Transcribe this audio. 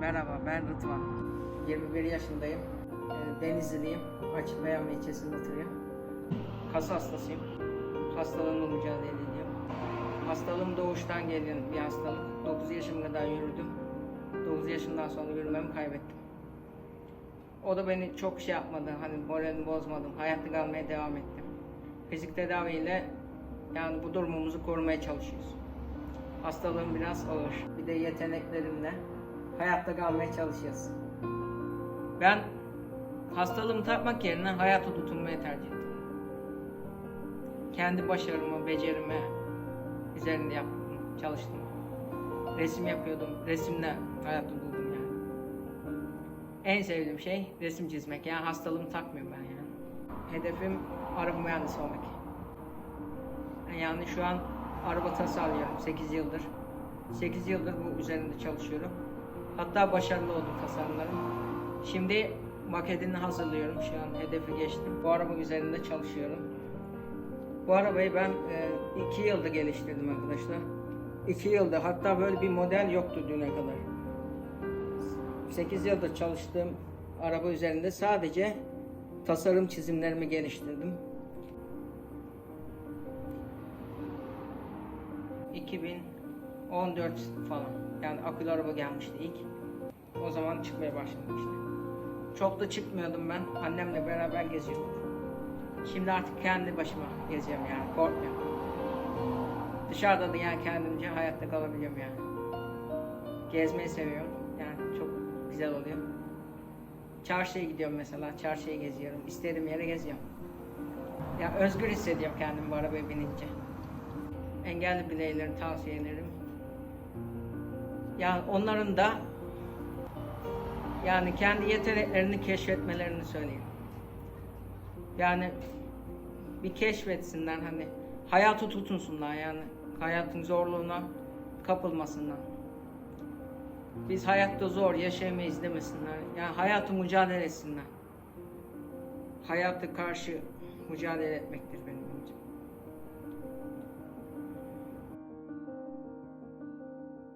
Merhaba, ben Rıdvan. 21 yaşındayım. Ee, Denizliliyim. Açıkbayan ilçesinde oturuyorum. Kas hastasıyım. Hastalığımla mücadele ediyorum. Hastalığım doğuştan gelen bir hastalık. 9 yaşıma kadar yürüdüm. 9 yaşından sonra yürümemi kaybettim. O da beni çok şey yapmadı. Hani moralimi bozmadım. Hayatta kalmaya devam ettim. Fizik tedaviyle yani bu durumumuzu korumaya çalışıyoruz. Hastalığım biraz ağır. Bir de yeteneklerimle hayatta kalmaya çalışıyoruz. Ben hastalığımı takmak yerine hayata tutunmayı tercih ettim. Kendi başarımı, becerimi üzerinde yaptım, çalıştım. Resim yapıyordum. Resimle hayatı buldum yani. En sevdiğim şey resim çizmek. Yani hastalığımı takmıyorum ben yani. Hedefim araba mühendisi olmak. Yani şu an araba tasarlıyorum 8 yıldır. 8 yıldır bu üzerinde çalışıyorum. Hatta başarılı oldum tasarımlarım. Şimdi maketini hazırlıyorum. Şu an hedefi geçtim. Bu araba üzerinde çalışıyorum. Bu arabayı ben 2 yılda geliştirdim arkadaşlar. 2 yılda hatta böyle bir model yoktu düne kadar. 8 yıldır çalıştığım araba üzerinde sadece tasarım çizimlerimi geliştirdim. 2014 falan. Yani akülü araba gelmişti ilk. O zaman çıkmaya başladım işte. Çok da çıkmıyordum ben. Annemle beraber geziyorduk. Şimdi artık kendi başıma geziyorum yani. Korkmuyorum. Dışarıda da yani kendimce hayatta kalabiliyorum yani. Gezmeyi seviyorum. Yani çok güzel oluyor. Çarşıya gidiyorum mesela. Çarşıya geziyorum. İstediğim yere geziyorum. Ya özgür hissediyorum kendimi bu arabaya binince engelli bireylerin tavsiyelerim. Yani onların da yani kendi yeteneklerini keşfetmelerini söyleyeyim. Yani bir keşfetsinler hani hayatı tutunsunlar yani hayatın zorluğuna kapılmasınlar. Biz hayatta zor yaşayamayız demesinler. Yani hayatı mücadele etsinler. Hayata karşı mücadele etmektir benim